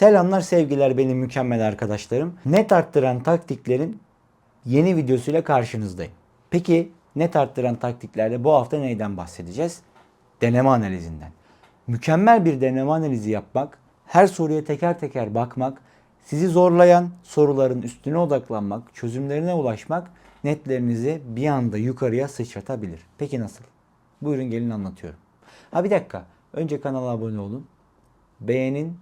Selamlar sevgiler benim mükemmel arkadaşlarım. Net arttıran taktiklerin yeni videosuyla karşınızdayım. Peki net arttıran taktiklerde bu hafta neyden bahsedeceğiz? Deneme analizinden. Mükemmel bir deneme analizi yapmak, her soruya teker teker bakmak, sizi zorlayan soruların üstüne odaklanmak, çözümlerine ulaşmak netlerinizi bir anda yukarıya sıçratabilir. Peki nasıl? Buyurun gelin anlatıyorum. Ha bir dakika. Önce kanala abone olun. Beğenin,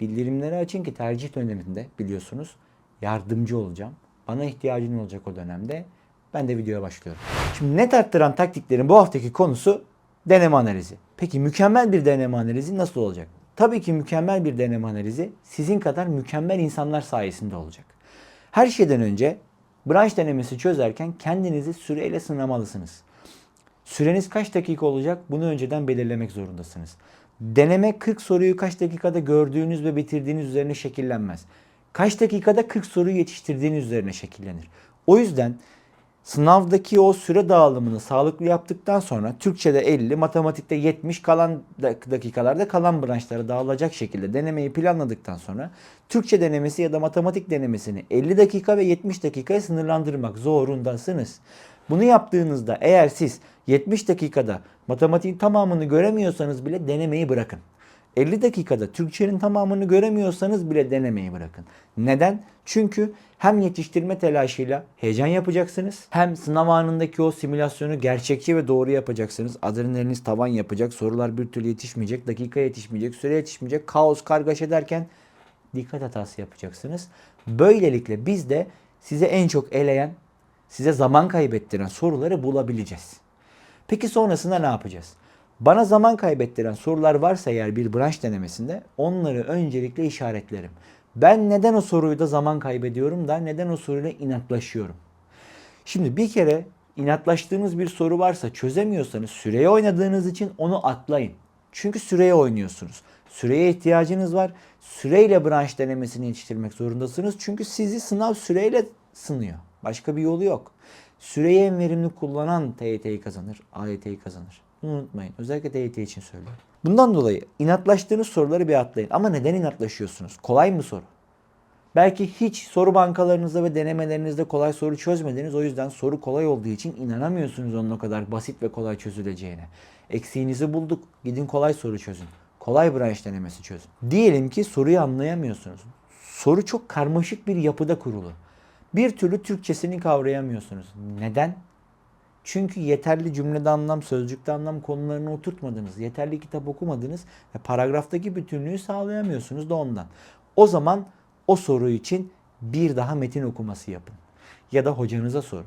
bildirimleri açın ki tercih döneminde biliyorsunuz yardımcı olacağım. Bana ihtiyacın olacak o dönemde. Ben de videoya başlıyorum. Şimdi net arttıran taktiklerin bu haftaki konusu deneme analizi. Peki mükemmel bir deneme analizi nasıl olacak? Tabii ki mükemmel bir deneme analizi sizin kadar mükemmel insanlar sayesinde olacak. Her şeyden önce branş denemesi çözerken kendinizi süreyle sınamalısınız. Süreniz kaç dakika olacak bunu önceden belirlemek zorundasınız. Deneme 40 soruyu kaç dakikada gördüğünüz ve bitirdiğiniz üzerine şekillenmez. Kaç dakikada 40 soruyu yetiştirdiğiniz üzerine şekillenir. O yüzden sınavdaki o süre dağılımını sağlıklı yaptıktan sonra Türkçe'de 50, matematikte 70 kalan dak- dakikalarda kalan branşlara dağılacak şekilde denemeyi planladıktan sonra Türkçe denemesi ya da matematik denemesini 50 dakika ve 70 dakikaya sınırlandırmak zorundasınız. Bunu yaptığınızda eğer siz 70 dakikada matematiğin tamamını göremiyorsanız bile denemeyi bırakın. 50 dakikada Türkçenin tamamını göremiyorsanız bile denemeyi bırakın. Neden? Çünkü hem yetiştirme telaşıyla heyecan yapacaksınız. Hem sınav anındaki o simülasyonu gerçekçi ve doğru yapacaksınız. Adrenaliniz tavan yapacak. Sorular bir türlü yetişmeyecek. Dakika yetişmeyecek. Süre yetişmeyecek. Kaos kargaşa derken dikkat hatası yapacaksınız. Böylelikle biz de size en çok eleyen, size zaman kaybettiren soruları bulabileceğiz. Peki sonrasında ne yapacağız? Bana zaman kaybettiren sorular varsa eğer bir branş denemesinde onları öncelikle işaretlerim. Ben neden o soruyu da zaman kaybediyorum da neden o soruyla inatlaşıyorum? Şimdi bir kere inatlaştığınız bir soru varsa çözemiyorsanız süreye oynadığınız için onu atlayın. Çünkü süreye oynuyorsunuz. Süreye ihtiyacınız var. Süreyle branş denemesini yetiştirmek zorundasınız. Çünkü sizi sınav süreyle sınıyor. Başka bir yolu yok. Süreyi en verimli kullanan TYT'yi kazanır, AYT'yi kazanır. Bunu unutmayın. Özellikle TYT için söylüyorum. Bundan dolayı inatlaştığınız soruları bir atlayın. Ama neden inatlaşıyorsunuz? Kolay mı soru? Belki hiç soru bankalarınızda ve denemelerinizde kolay soru çözmediniz. O yüzden soru kolay olduğu için inanamıyorsunuz onun o kadar basit ve kolay çözüleceğine. Eksiğinizi bulduk. Gidin kolay soru çözün. Kolay branş denemesi çözün. Diyelim ki soruyu anlayamıyorsunuz. Soru çok karmaşık bir yapıda kurulu. Bir türlü Türkçesini kavrayamıyorsunuz. Neden? Çünkü yeterli cümlede anlam, sözcükte anlam konularını oturtmadınız. Yeterli kitap okumadınız ve paragraftaki bütünlüğü sağlayamıyorsunuz da ondan. O zaman o soru için bir daha metin okuması yapın. Ya da hocanıza sorun.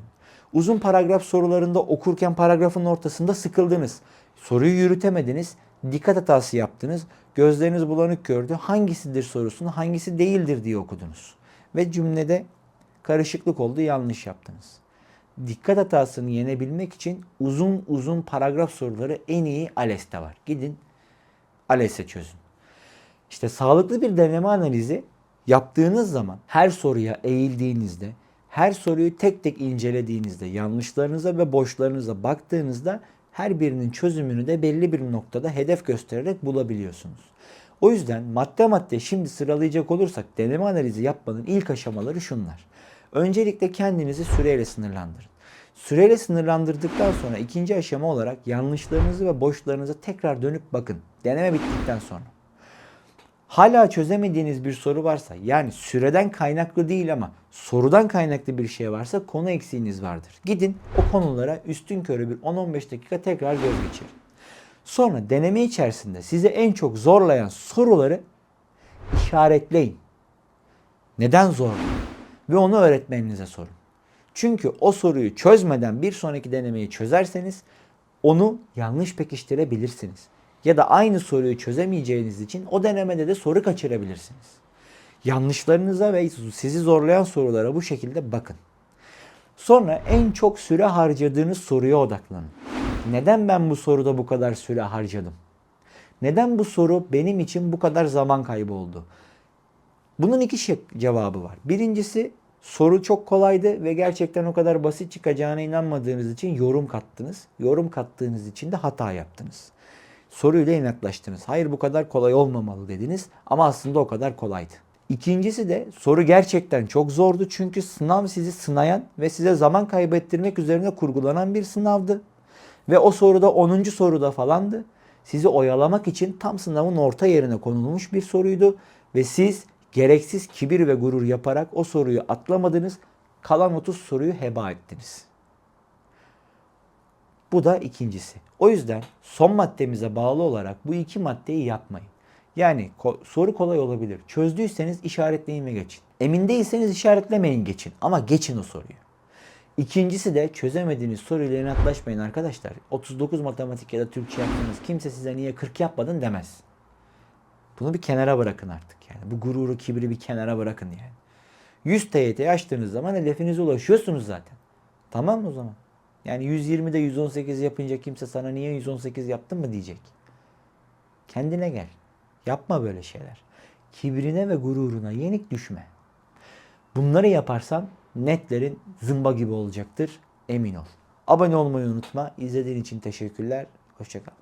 Uzun paragraf sorularında okurken paragrafın ortasında sıkıldınız. Soruyu yürütemediniz. Dikkat hatası yaptınız. Gözleriniz bulanık gördü. Hangisidir sorusunu hangisi değildir diye okudunuz. Ve cümlede karışıklık oldu yanlış yaptınız dikkat hatasını yenebilmek için uzun uzun paragraf soruları en iyi ALES'te var. Gidin ALES'e çözün. İşte sağlıklı bir deneme analizi yaptığınız zaman her soruya eğildiğinizde, her soruyu tek tek incelediğinizde, yanlışlarınıza ve boşlarınıza baktığınızda her birinin çözümünü de belli bir noktada hedef göstererek bulabiliyorsunuz. O yüzden madde madde şimdi sıralayacak olursak deneme analizi yapmanın ilk aşamaları şunlar. Öncelikle kendinizi süreyle sınırlandırın. Süreyle sınırlandırdıktan sonra ikinci aşama olarak yanlışlarınızı ve boşlarınıza tekrar dönüp bakın. Deneme bittikten sonra. Hala çözemediğiniz bir soru varsa yani süreden kaynaklı değil ama sorudan kaynaklı bir şey varsa konu eksiğiniz vardır. Gidin o konulara üstün körü bir 10-15 dakika tekrar göz geçirin. Sonra deneme içerisinde sizi en çok zorlayan soruları işaretleyin. Neden zor? Ve onu öğretmeninize sorun. Çünkü o soruyu çözmeden bir sonraki denemeyi çözerseniz onu yanlış pekiştirebilirsiniz. Ya da aynı soruyu çözemeyeceğiniz için o denemede de soru kaçırabilirsiniz. Yanlışlarınıza ve sizi zorlayan sorulara bu şekilde bakın. Sonra en çok süre harcadığınız soruya odaklanın. Neden ben bu soruda bu kadar süre harcadım? Neden bu soru benim için bu kadar zaman kaybı oldu? Bunun iki şey cevabı var. Birincisi soru çok kolaydı ve gerçekten o kadar basit çıkacağına inanmadığınız için yorum kattınız. Yorum kattığınız için de hata yaptınız. soruyla inatlaştınız. Hayır bu kadar kolay olmamalı dediniz ama aslında o kadar kolaydı. İkincisi de soru gerçekten çok zordu çünkü sınav sizi sınayan ve size zaman kaybettirmek üzerine kurgulanan bir sınavdı. Ve o soruda 10. soruda falandı. Sizi oyalamak için tam sınavın orta yerine konulmuş bir soruydu. Ve siz gereksiz kibir ve gurur yaparak o soruyu atlamadınız. Kalan 30 soruyu heba ettiniz. Bu da ikincisi. O yüzden son maddemize bağlı olarak bu iki maddeyi yapmayın. Yani ko- soru kolay olabilir. Çözdüyseniz işaretleyin ve geçin. Emin değilseniz işaretlemeyin geçin. Ama geçin o soruyu. İkincisi de çözemediğiniz soruyla inatlaşmayın arkadaşlar. 39 matematik ya da Türkçe yaptınız. Kimse size niye 40 yapmadın demez. Bunu bir kenara bırakın artık yani. Bu gururu, kibri bir kenara bırakın yani. 100 TYT açtığınız zaman hedefinize ulaşıyorsunuz zaten. Tamam mı o zaman? Yani 120'de 118 yapınca kimse sana niye 118 yaptın mı diyecek. Kendine gel. Yapma böyle şeyler. Kibrine ve gururuna yenik düşme. Bunları yaparsan netlerin zımba gibi olacaktır. Emin ol. Abone olmayı unutma. İzlediğin için teşekkürler. Hoşçakal.